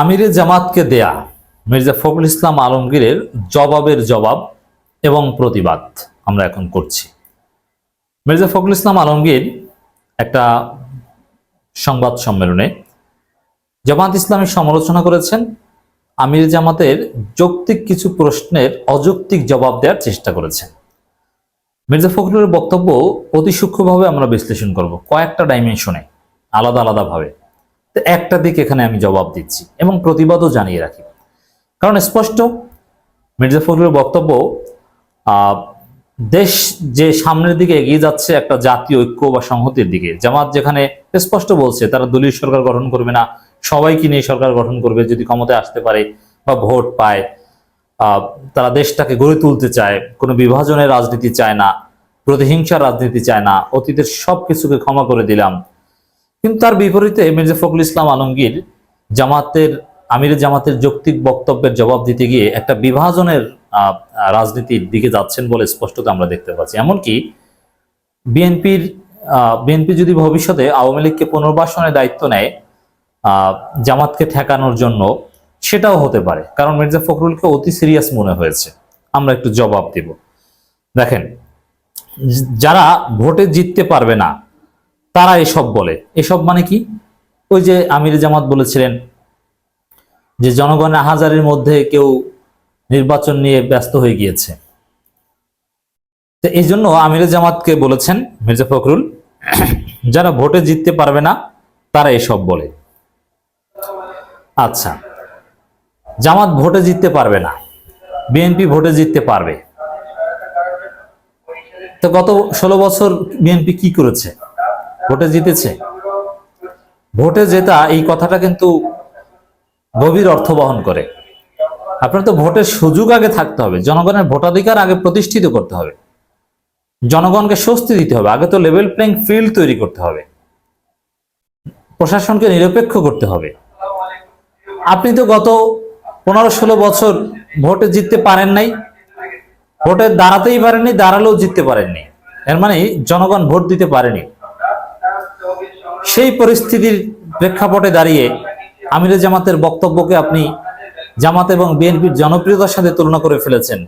আমিরে জামাতকে দেয়া মির্জা ফখরুল ইসলাম আলমগীরের জবাবের জবাব এবং প্রতিবাদ আমরা এখন করছি। মির্জা ফখরুল ইসলাম আলমগীর একটা সংবাদ সম্মেলনে জামাত ইসলামের সমালোচনা করেছেন, আমির জামাতের যৌক্তিক কিছু প্রশ্নের অযৌক্তিক জবাব দেওয়ার চেষ্টা করেছেন। মির্জা ফখরুলের বক্তব্য অতি সূক্ষ্মভাবে আমরা বিশ্লেষণ করব কয়েকটা ডাইমেনশনে আলাদা আলাদাভাবে একটা দিক এখানে আমি জবাব দিচ্ছি এবং প্রতিবাদও জানিয়ে রাখি। কারণ স্পষ্ট, মির্জা ফখরুলের বক্তব্য দেশ যে সামনের দিকে এগিয়ে যাচ্ছে একটা জাতীয় ঐক্য বা সংহতির দিকে। জামাত যেখানে স্পষ্ট বলছে, তারা দলীয় সরকার গঠন করবে না, সবাইকে নিয়ে সরকার গঠন করবে, যদি ক্ষমতায় আসতে পারে বা ভোট পায় তারা দেশটাকে গড়ে তুলতে চায়, কোনো বিভাজনের রাজনীতি চায় না, প্রতিহিংসার রাজনীতি চায় না, অতীতের সব কিছুকে ক্ষমা করে দিলাম কিন্তু তার বিপরীতে মির্জা ফখরুল ইসলাম আলমগীর জামাতের, আমির জামাতের যৌক্তিক বক্তব্যের জবাব দিতে গিয়ে একটা বিভাজনের রাজনীতির দিকে যাচ্ছেন বলে স্পষ্টত আমরা দেখতে পাচ্ছি। এমনকি বিএনপির বিএনপি যদি ভবিষ্যতে আওয়ামী লীগকে পুনর্বাসনের দায়িত্ব নেয় জামাতকে ঠেকানোর জন্য সেটাও হতে পারে। কারণ মির্জা ফখরুলকে অতি সিরিয়াস মনে হয়েছে। আমরা একটু জবাব দেব। দেখেন, যারা ভোটে জিততে পারবে না তারা এসব বলে। এসব মানে কি? ওই যে আমির জামাত বলেছিলেন যে জনগণের হাজারের মধ্যে কেউ নির্বাচন নিয়ে ব্যস্ত হয়ে গিয়েছে। তো এই জন্য আমির জামাতকে বলেছেন মির্জা ফখরুল, যারা ভোটে জিততে পারবে না, তারা এসব বলে। আচ্ছা জামাত ভোটে জিততে পারবে না, বিএনপি ভোটে জিততে পারবে। তো গত ষোলো বছর বিএনপি কি করেছে? ভোটে জিতেছে। ভোটে জেতা এই কথাটা কিন্তু গভীর অর্থ বহন করে। আপনার তো ভোটের সুযোগ আগে থাকতে হবে, জনগণের ভোটাধিকার আগে প্রতিষ্ঠিত করতে হবে। জনগণকে স্বস্তি দিতে হবে, আগে তো লেভেল প্লেইং ফিল্ড তৈরি করতে হবে। প্রশাসনকে নিরপেক্ষ করতে হবে। আপনি তো গত পনেরো ষোলো বছর ভোটে জিততে পারেন নাই, ভোটে দাঁড়াতেই পারেননি, দাঁড়ালেও জিততে পারেননি। এর মানে জনগণ ভোট দিতে পারেনি। সেই পরিস্থিতির প্রেক্ষাপটে দাঁড়িয়ে আমিরে জামাতের বক্তব্যকে আপনি জামাত এবং বিএনপির জনপ্রিয়তার সাথে তুলনা করে ফেলেছেন।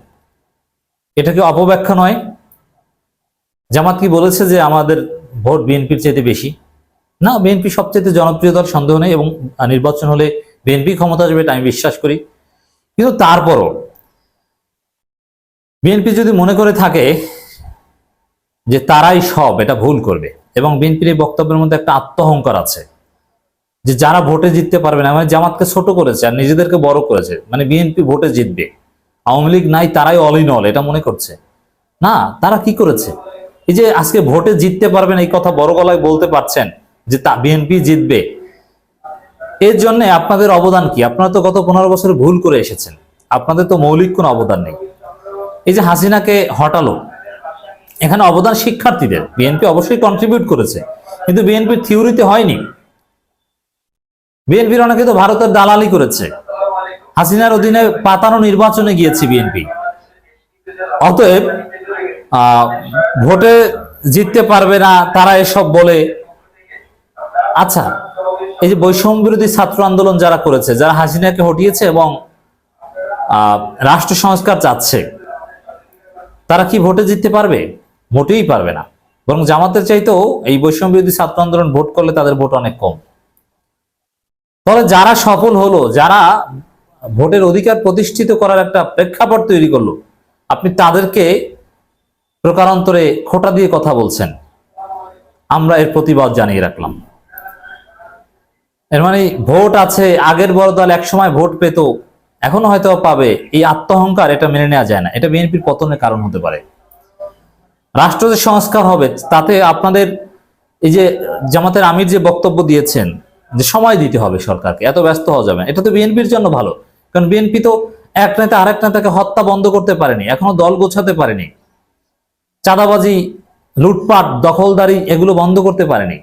এটা কি অপব্যাখ্যা নয়? জামাত কি বলেছে যে আমাদের ভোট বিএনপির চাইতে বেশি? না, বিএনপি সবচেয়ে জনপ্রিয় দল সন্দেহ নেই এবং নির্বাচন হলে বিএনপি ক্ষমতা আসবে, এটা আমি বিশ্বাস করি। কিন্তু তারপরও বিএনপি যদি মনে করে থাকে যে তারাই সব, এটা ভুল করবে। এবং বিএনপির এই বক্তব্যের মধ্যে একটা আত্মহংকার আছে। যে যারা ভোটে জিততে পারবে না মানে জামাতকে ছোট করেছে আর নিজেদেরকে বড় করেছে মানে বিএনপি ভোটে জিতবে। আওয়ামী লীগ নাই, তারাই অল ইন অল এটা মনে করছে। না, তারা কি করেছে? এই যে আজকে ভোটে জিততে পারবেন এই কথা বড় গলায় বলতে পারছেন যে তা বিএনপি জিতবে। এর জন্য আপনাদের অবদান কি? আপনারা তো গত পনেরো বছর ভুল করে এসেছেন। আপনাদের তো মৌলিক কোনো অবদান নেই। এই যে হাসিনাকে হটালো এখানে অবদান শিক্ষার্থীদের। বিএনপি অবশ্যই কন্ট্রিবিউট করেছে, কিন্তু বিএনপির থিওরিতে হয়নি। বিএনপির অনেকে তো ভারতের দালালি করেছে। হাসিনার অধীনে পাতানো নির্বাচনে গিয়েছে বিএনপি। অতএব ভোটে জিততে পারবে না, তারা এসব বলে। আচ্ছা এই যে বৈষম্য বিরোধী ছাত্র আন্দোলন যারা করেছে, যারা হাসিনাকে হটিয়েছে এবং রাষ্ট্র সংস্কার চাচ্ছে, তারা কি ভোটে জিততে পারবে? মোটেই পারবে না। বরং জামাতের চাইতেও এই বৈষম্য বিরোধী ছাত্র আন্দোলন ভোট করলে তাদের ভোট অনেক কম। তবে যারা সফল হলো, যারা ভোটের অধিকার প্রতিষ্ঠিত করার একটা প্রেক্ষাপট তৈরি করল, আপনি তাদেরকে প্রকারান্তরে খোটা দিয়ে কথা বলছেন। আমরা এর প্রতিবাদ জানিয়ে রাখলাম। এর মানে ভোট আছে, আগের বড় দল একসময় ভোট পেত, এখনও হয়তো পাবে। এই আত্মহংকার এটা মেনে নেওয়া যায় না। এটা বিএনপির পতনের কারণ হতে পারে। রাষ্ট্র যে সংস্কার হবে, তাতে আপনাদের এই যে জামাতের আমির যে বক্তব্য দিয়েছেন, যে সময় দিতে হবে সরকারকে, এত ব্যস্ত হওয়া যাবে এটা তো বিএনপির জন্য ভালো। কারণ বিএনপি তো এক নেতা আরেক নেতাকে হত্যা বন্ধ করতে পারেনি, এখনও দল গোছাতে পারেনি, চাঁদাবাজি, লুটপাট, দখলদারি এগুলো বন্ধ করতে পারেনি।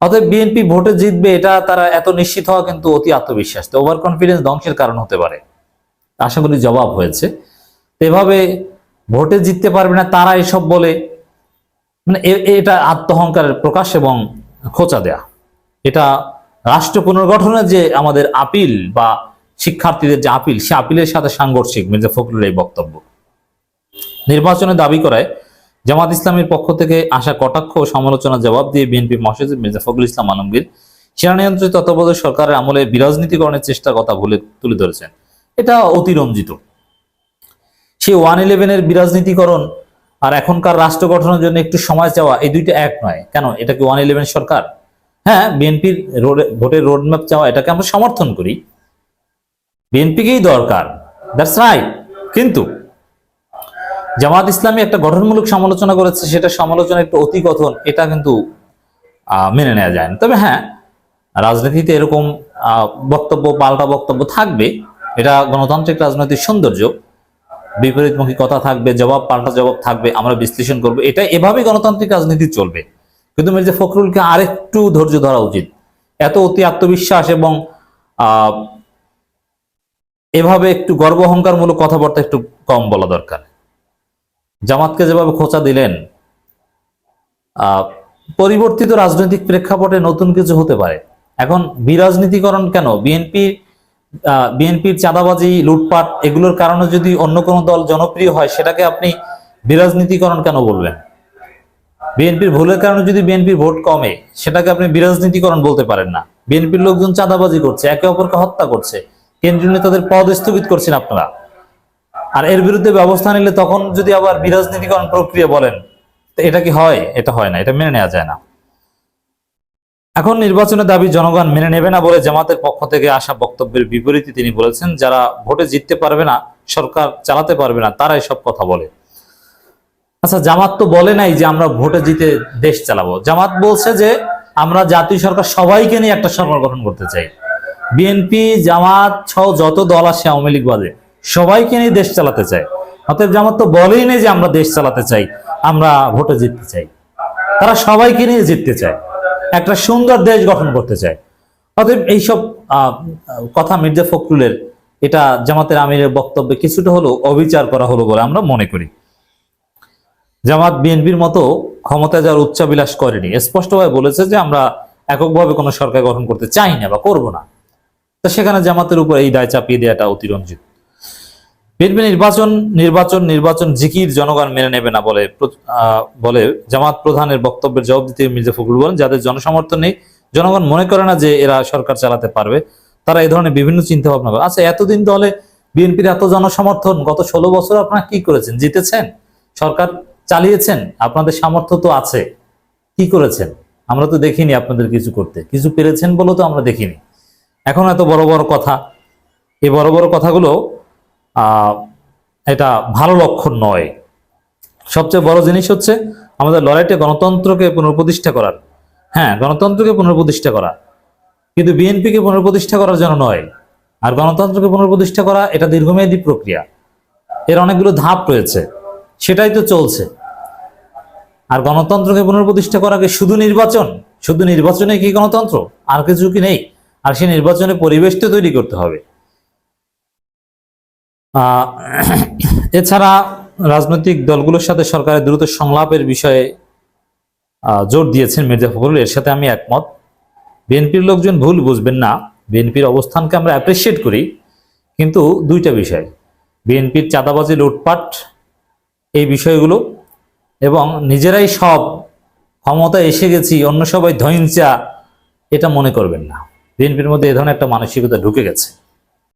অতএব বিএনপি ভোটে জিতবে, এটা তারা এত নিশ্চিত হওয়া কিন্তু অতি আত্মবিশ্বাস। তো ওভার কনফিডেন্স ধ্বংসের কারণ হতে পারে। আশা করি জবাব হয়েছে। এভাবে ভোটে জিততে পারবে না, তারা এসব বলে মানে এটা আত্মহংকারের প্রকাশ এবং খোঁচা দেয়া। এটা রাষ্ট্র পুনর্গঠনের যে আমাদের আপিল বা শিক্ষার্থীদের যে আপিল, সে আপিলের সাথে সাংঘর্ষিক, মির্জা ফখরুলের এই বক্তব্য। নির্বাচনে দাবি করায়, জামাত ইসলামের পক্ষ থেকে আসা কটাক্ষ ও সমালোচনা জবাব দিয়ে বিএনপি মহাসচিব মির্জা ফখরুল ইসলাম আলমগীর সেনা নিয়ন্ত্রিত তত্ত্বাবধায়ক সরকারের আমলে বিরাজনীতিকরণের চেষ্টার কথা বলে তুলে ধরেছেন। এটা অতিরঞ্জিত। সে ওয়ান ইলেভেনের বিরাজনীতিকরণ আর এখনকার রাষ্ট্র গঠনের জন্য একটু সময় চাওয়া, এই দুইটা এক নয়। কেন? এটা কি ওয়ান ইলেভেন সরকার? হ্যাঁ বিএনপির ভোটের রোডম্যাপ চাওয়া, এটাকে আমরা সমর্থন করি। বিএনপিকেই দরকার। দ্যাটস রাইট কিন্তু জামাত ইসলামী একটা গঠনমূলক সমালোচনা করেছে, সেটা সমালোচনা একটু অতিকথন, এটা কিন্তু মেনে নেওয়া যায় না। তবে হ্যাঁ রাজনীতিতে এরকম বক্তব্য, পাল্টা বক্তব্য থাকবে। এটা গণতান্ত্রিক রাজনৈতিক সৌন্দর্য। বিপরীতমুখী কথা থাকবে, জবাব পাল্টা জবাব থাকবে, আমরা বিশ্লেষণ করব। এটা এভাবেই গণতান্ত্রিক রাজনীতি চলবে। কিন্তু মির্জা ফখরুলকে আরেকটু ধৈর্য ধরা উচিত। এত অতি আত্মবিশ্বাস এবং এভাবে একটু গর্ব অহংকারমূলক কথাবার্তা একটু কম বলা দরকার। জামাতকে যেভাবে খোঁচা দিলেন পরিবর্তিত রাজনৈতিক প্রেক্ষাপটে নতুন কিছু হতে পারে। এখন বিরাজনীতিকরণ কেন? বিএনপি বিএনপির চাঁদাবাজি, লুটপাট এগুলোর কারণে যদি অন্য কোনো দল জনপ্রিয় হয়, সেটাকে আপনি বিরাজনীতিকরণ কেন বলবেন? বিএনপির ভুলের কারণে যদি বিএনপির ভোট কমে, সেটাকে আপনি বিরাজনীতিকরণ বলতে পারেন না। বিএনপির লোকজন চাঁদাবাজি করছে, একে অপরকে হত্যা করছে। কেন্দ্রীয় নেতাদের পদ স্থগিত করছেন আপনারা। আর এর বিরুদ্ধে ব্যবস্থা নিলে তখন যদি আবার বিরাজনীতিকরণ প্রক্রিয়া বলেন এটা কি হয়? এটা হয় না, এটা মেনে নেওয়া যায় না। এখন নির্বাচনের দাবি জনগণ মেনে নেবে না বলে জামাতের পক্ষ থেকে আসা বক্তব্যের বিপরীতে তিনি বলেছেন, যারা ভোটে জিততে পারবে না, সরকার চালাতে পারবে না, তারাই সব কথা বলে। আচ্ছা জামাত তো বলে নাই যে আমরা ভোটে জিতে দেশ চালাবো। জামাত বলছে যে আমরা জাতীয় সরকার সবাইকে নিয়ে একটা সরকার গঠন করতে চাই। বিএনপি জামাত সহ যত দল আছে আওয়ামী লীগ বাদে, সবাইকে নিয়ে দেশ চালাতে চায় অতএব জামাত তো বলেই নেই যে আমরা দেশ চালাতে চাই, আমরা ভোটে জিততে চাই। তারা সবাইকে নিয়ে জিততে চায়। একটা সুন্দর দেশ গঠন করতে চায়। অতএব এইসব কথা মির্জা ফখরুলের, এটা জামাতের আমিরের বক্তব্যে কিছুটা হলেও অবিচার করা হলো বলে আমরা মনে করি। জামাত বিএনপির মতো ক্ষমতায় যাওয়ার উচ্চাবিলাস করেনি। স্পষ্টভাবে বলেছে যে আমরা এককভাবে কোনো সরকার গঠন করতে চাই না বা করব না। তো সেখানে জামাতের উপর এই দায় চাপিয়ে দেওয়াটা অতিরঞ্জিত বিএনপি নির্বাচন নির্বাচন নির্বাচন জিকির জনগণ মেনে নেবে না বলে বলে জামাত প্রধানের বক্তব্যের জবাব দিতে মির্জা ফখরুল বলেন। যাদের জনসমর্থন নেই, জনগণ মনে করে না যে এরা সরকার চালাতে পারবে। তারা এই ধরনের বিভিন্ন চিন্তা ভাবনা করে। আচ্ছা এতদিন দলে বিএনপির এত জনসমর্থন, গত ষোলো বছর আপনারা কি করেছেন? জিতেছেন? সরকার চালিয়েছেন? আপনাদের সামর্থ্য তো আছে। কি করেছেন? আমরা তো দেখিনি আপনাদের কিছু করতে। কিছু পেরেছেন বলে তো আমরা দেখিনি। এখন এত বড় বড় কথা। এই বড় বড় কথাগুলো এটা ভালো লক্ষণ নয়। সবচেয়ে বড় জিনিস হচ্ছে আমাদের লড়াইটা গণতন্ত্রকে পুনঃপ্রতিষ্ঠা করার। হ্যাঁ গণতন্ত্রকে পুনঃপ্রতিষ্ঠা করা। কিন্তু বিএনপিকে পুনঃপ্রতিষ্ঠা করার জন্য নয়। আর গণতন্ত্রকে পুনঃপ্রতিষ্ঠা করা এটা দীর্ঘমেয়াদী প্রক্রিয়া। এর অনেকগুলো ধাপ রয়েছে। সেটাই তো চলছে। আর গণতন্ত্রকে পুনঃপ্রতিষ্ঠা করাকে শুধু নির্বাচন? শুধু নির্বাচনে কি গণতন্ত্র? আর কিছু কি নেই? আর সেই নির্বাচনে পরিবেশটা তৈরি করতে হবে। এছাড়া রাজনৈতিক দলগুলোর সাথে সরকারের দ্রুত সংলাপের বিষয়ে জোর দিয়েছেন মির্জা ফখরুল। এর সাথে আমি একমত। বিএনপির লোকজন ভুল বুঝবেন না। বিএনপির অবস্থানকে আমরা অ্যাপ্রিসিয়েট করি। কিন্তু দুইটা বিষয়। বিএনপির চাঁদাবাজি, লুটপাট এই বিষয়গুলো এবং নিজেরাই সব ক্ষমতা এসে গেছি, অন্য সবাই ধৈঞ্চা এটা মনে করবেন না। বিএনপির মধ্যে এ ধরনের একটা মানসিকতা ঢুকে গেছে।